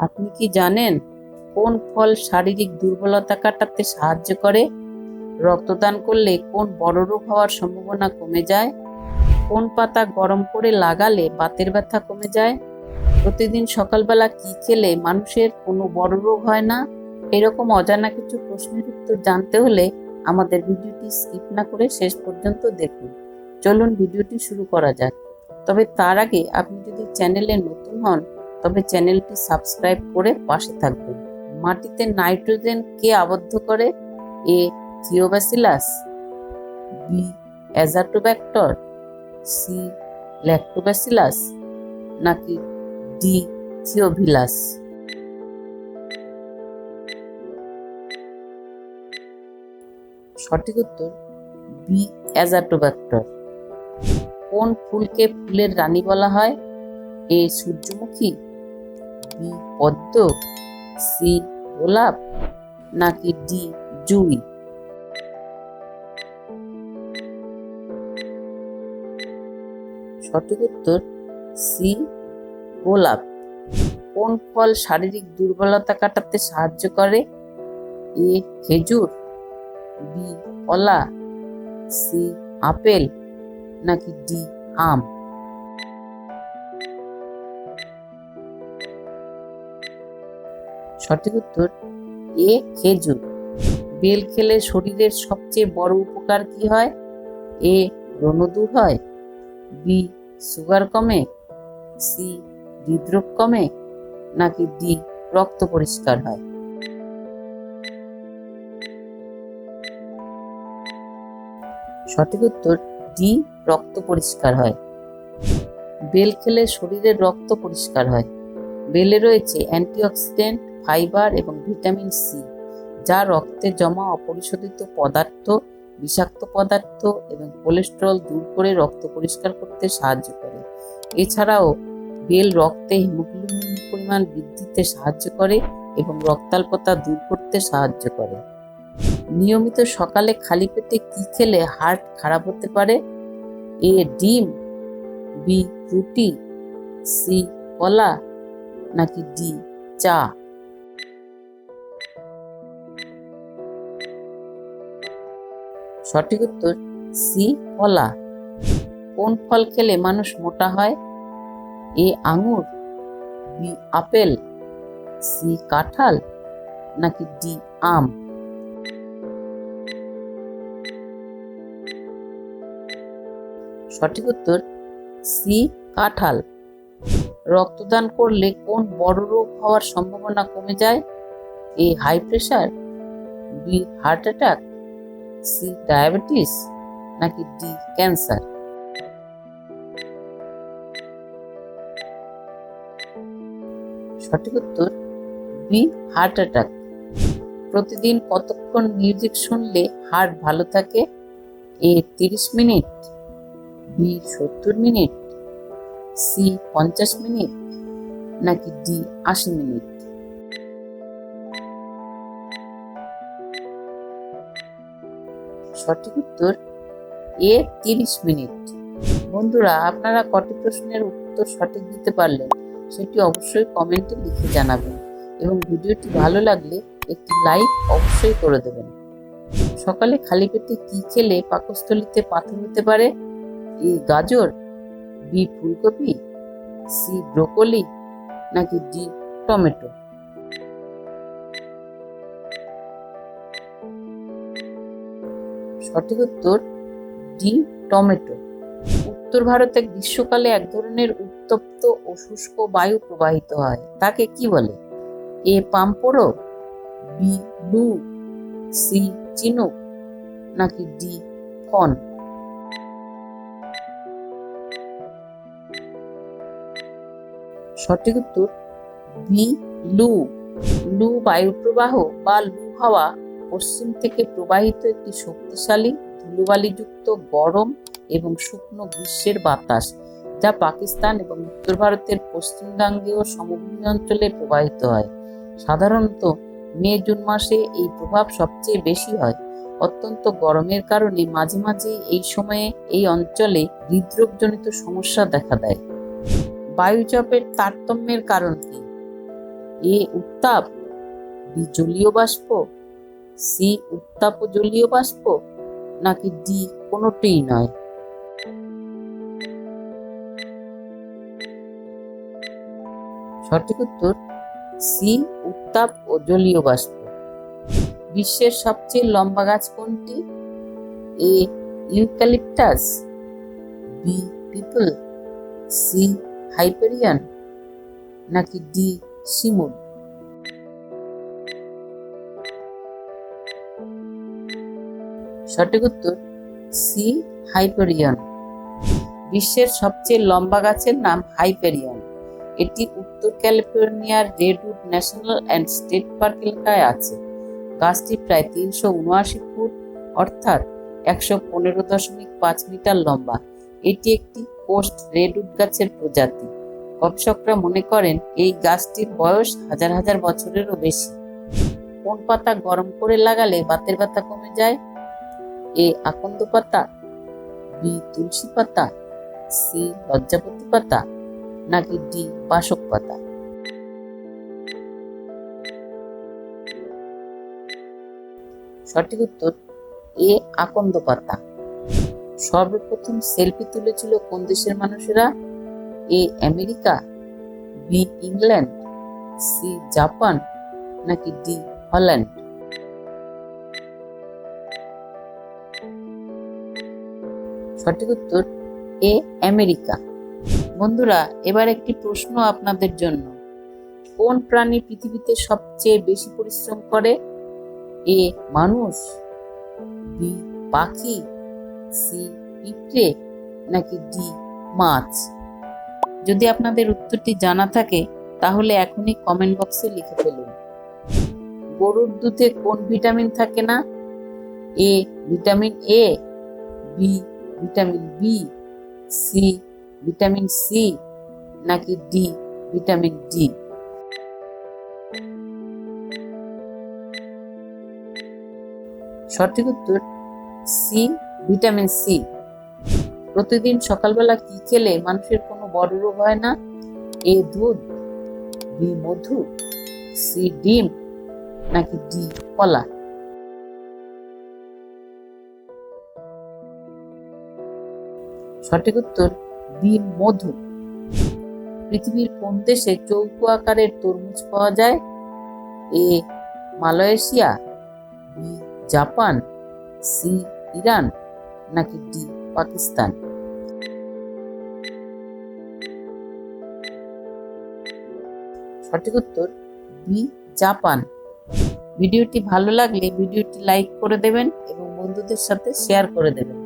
আপনি কি জানেন কোন ফল শারীরিক দুর্বলতা কাটাতে সাহায্য করে? রক্তদান করলে কোন বড় রোগ হওয়ার সম্ভাবনা কমে যায়? কোন পাতা গরম করে লাগালে বাতের ব্যথা কমে যায়? প্রতিদিন সকালবেলা কি খেলে মানুষের কোনো বড় রোগ হয় না? এরকম অজানা কিছু প্রশ্নের উত্তর জানতে হলে আমাদের ভিডিওটি স্কিপ না করে শেষ পর্যন্ত দেখুন। চলুন ভিডিওটি শুরু করা যাক। তবে তার আগে আপনি যদি চ্যানেলে নতুন হন তবে চ্যানেলটি সাবস্ক্রাইব করে পাশে থাকবেন। মাটিতে নাইট্রোজেন কে আবদ্ধ করে? A. Thiobacillus B. Azotobacter, C. Lactobacillus নাকি ডি. থিওভিলাস। সঠিক উত্তর, বি. অ্যাজাটোব্যাক্টর। কোন ফুলকে ফুলের রানী বলা হয়? এ. সূর্যমুখী বি পদ্ম? সি গোলাপ? নাকি ডি জুই? সঠিক উত্তর সি গোলাপ। কোন ফল শারীরিক দুর্বলতা কাটাতে সাহায্য করে? এ খেজুর। বি কলা। C apple. নাকি ডি আম? সঠিক উত্তর, এ খেজুর। বেল খেলে শরীরের সবচেয়ে বড় উপকার কি হয়? এ ব্রণ দূর হয়, বি সুগার কমে, সি হৃদরোগ কমে, নাকি ডি রক্ত পরিষ্কার হয়? সঠিক উত্তর, ডি রক্ত পরিষ্কার হয়। বেল খেলে শরীরের রক্ত পরিষ্কার হয়। বেলে রয়েছে অ্যান্টিঅক্সিডেন্ট ফাইবার এবং ভিটামিন সি, যা রক্তে জমা অপরিশোধিত পদার্থ, বিষাক্ত পদার্থ এবং কোলেস্টেরল দূর করে রক্ত পরিষ্কার করতে সাহায্য করে। এছাড়াও, বেল রক্তে হিমোগ্লোবিন পরিমাণ বৃদ্ধিতে সাহায্য করে এবং রক্তাল্পতা দূর করতে সাহায্য করে। নিয়মিত সকালে খালি পেটে কি খেলে হার্ট খারাপ হতে পারে? এ ডিম, বি রুটি, সি কলা, নাকি ডি চা? সঠিক উত্তর সি, কলা। কোন ফল খেলে মানুষ মোটা হয়? এ, আঙুর, বি, আপেল, সি, কাঁঠাল, নাকি ডি, আম? সঠিক উত্তর সি, কাঁঠাল। রক্তদান করলে কোন বড় রোগ হওয়ার সম্ভাবনা কমে যায়? A, high pressure, B, heart attack C, diabetes নাকি ডি, ক্যান্সার? সঠিক উত্তর, বি, হার্ট অ্যাটাক। প্রতিদিন কতক্ষণ মিউজিক শুনলে হার্ট ভালো থাকে? এ, তিরিশ মিনিট, বি, সত্তর মিনিট, সি, পঞ্চাশ মিনিট, নাকি ডি, আশি মিনিট? সঠিক উত্তর এ তিরিশ মিনিট। বন্ধুরা, আপনারা কটি প্রশ্নের উত্তর সঠিক দিতে পারলেন সেটি অবশ্যই কমেন্টে লিখে জানাবেন এবং ভিডিওটি ভালো লাগলে একটি লাইক অবশ্যই করে দেবেন। সকালে খালি পেটে কি খেলে পাকস্থলিতে পাথর হতে পারে? এ গাজর, বি ফুলকপি, সি ব্রোকলি, নাকি ডি টমেটো? সঠিক উত্তর ডি, টমেটো। উত্তর ভারতে গ্রীষ্মকালে এক ধরনের উত্তপ্ত ও শুষ্ক বায়ু প্রবাহিত হয়। তাকে কি বলে? এ পাম্পোরো বি লু সি, চিনুক, নাকি ডি, ফন? সঠিক উত্তর বি, লু। লু বায়ু প্রবাহ বা লু হাওয়া পশ্চিম থেকে প্রবাহিত একটি শক্তিশালী ধুলোবালিযুক্ত গরম এবং শুকনো গ্রীষ্মের বাতাস, যা পাকিস্তান এবং উত্তর ভারতের পশ্চিমগাঙ্গেয় সমভূমি অঞ্চলে প্রবাহিত হয়। সাধারণত মে, জুন মাসে এই প্রভাব সবচেয়ে বেশি হয়। অত্যন্ত গরমের কারণে মাঝে মাঝে এই সময়ে এই অঞ্চলে হৃদরোগজনিত সমস্যা দেখা দেয়। বায়ুচাপের তারতম্যের কারণ কি? এ উত্তাপ বি জলীয় বাষ্প সি উত্তাপ ও জলীয় বাষ্প? নাকি ডি কোনোটিই নয়? সঠিক উত্তর, সি উত্তাপ ও জলীয় বাষ্প। বিশ্বের সবচেয়ে লম্বা গাছ কোনটি? A eucalyptus, B people, C Hyperion, নাকি ডি শিমুল? সঠিক উত্তর, সি, হাইপেরিয়ন। বিশ্বের সবচেয়ে লম্বা গাছের নাম হাইপেরিয়ন। এটি উত্তর ক্যালিফোর্নিয়ার redwood national and state park এলাকায় আছে। গাছটি প্রায় তিনশো উনআশি ফুট, অর্থাৎ একশো পনেরো দশমিক পাঁচ মিটার লম্বা। এটি একটি পোস্ট রেডউড গাছের প্রজাতি। গবেষকরা মনে করেন এই গাছটির বয়স হাজার হাজার বছরেরও বেশি। কোন পাতা গরম করে লাগালে বাতের ব্যথা কমে যায়? এ আকন্দ পাতা, বি তুলসী পাতা, সি লজ্জাপতি পাতা, নাকি ডি বাসক পাতা? সঠিক উত্তর, এ আকন্দ পাতা। সর্বপ্রথম সেলফি তুলেছিল কোন দেশের মানুষেরা? A America, B England, C Japan, নাকি ডি হল্যান্ড? সঠিক উত্তর, এ, আমেরিকা। বন্ধুরা, এবার একটি প্রশ্ন আপনাদের জন্য। কোন প্রাণী পৃথিবীতে সবচেয়ে বেশি পরিশ্রম করে? এ, মানুষ, বি, পাখি, সি, পিঁপড়ে, নাকি ডি, মাছ? যদি আপনাদের উত্তরটি জানা থাকে, তাহলে এখনই কমেন্ট বক্সে লিখে ফেলুন। গরুর দুধে কোন ভিটামিন থাকে না? A, vitamin A, B vitamin B C vitamin C নাকি ডি ভিটামিন ডি সঠিক উত্তর সি ভিটামিন সি প্রতিদিন সকালবেলা কি খেলে মানুষের কোনো বড় রোগ হয় না? এ দুধ, বি মধু, সি ডিম, নাকি ডি কলা? সঠিক উত্তর বি মধু। পৃথিবীর কোন দেশে চৌকো আকারের তরমুজ পাওয়া যায়? A, Malaysia, B, Japan, C, Iran, নাকি ডি, পাকিস্তান? সঠিক উত্তর, বি, জাপান। ভিডিওটি ভালো লাগলে ভিডিওটি লাইক করে দেবেন এবং বন্ধুদের সাথে শেয়ার করে দেবেন।